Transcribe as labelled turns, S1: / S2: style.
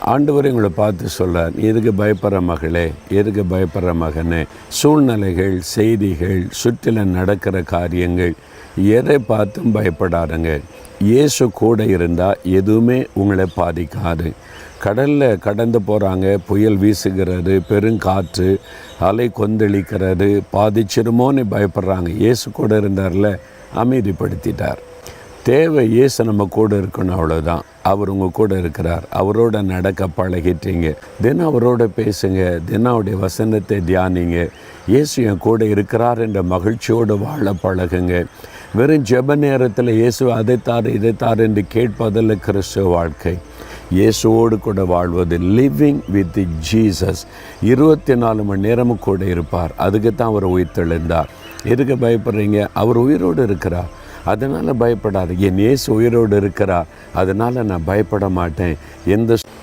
S1: ஆண்டவர் உங்களை பார்த்து சொல்கிறார் எதுக்கு பயப்படுற மகளே? எதுக்கு பயப்படுற மகனே? சூழ்நிலைகள் செய்திகள் சுற்றிலும் நடக்கிற காரியங்கள் எதை பார்த்தும் பயப்படாதுங்க. இயேசு கூட இருந்தால் எதுவுமே உங்களை பாதிக்காது. கடலில் கடந்து போகிறாங்க புயல் வீசுகிறது பெருங்காற்று அலை கொந்தளிக்கிறது பாதிச்சிருமோன்னு பயப்படுறாங்க. இயேசு கூட இருந்தார்ல அமைதிப்படுத்திட்டார். தேவை இயேசு நம்ம கூட இருக்கணும் அவ்வளோதான் அவர் உங்கள் கூட இருக்கிறார். அவரோட நடக்க பழகிட்டீங்க. தினம் அவரோட பேசுங்க. தினம் அவருடைய வசனத்தை தியானிங்க. இயேசு என் கூட இருக்கிறார் என்ற மகிழ்ச்சியோடு வாழ பழகுங்க. வெறும் ஜெப நேரத்தில் இயேசு அதை தார் இதை தார் என்று கேட்பதில் கிறிஸ்துவ வாழ்க்கை. இயேசுவோடு கூட வாழ்வது லிவிங் வித் ஜீசஸ் இருபத்தி நாலு மணி நேரமும் கூட இருப்பார். அதுக்கு தான் அவர் உயிர்த்தெழுந்தார். எதுக்கு பயப்படுறீங்க? அவர் உயிரோடு இருக்கிறார். அதனால் பயப்படாது. என் இயேசு உயிரோடு இருக்கிறா அதனால் நான் பயப்பட மாட்டேன். எந்த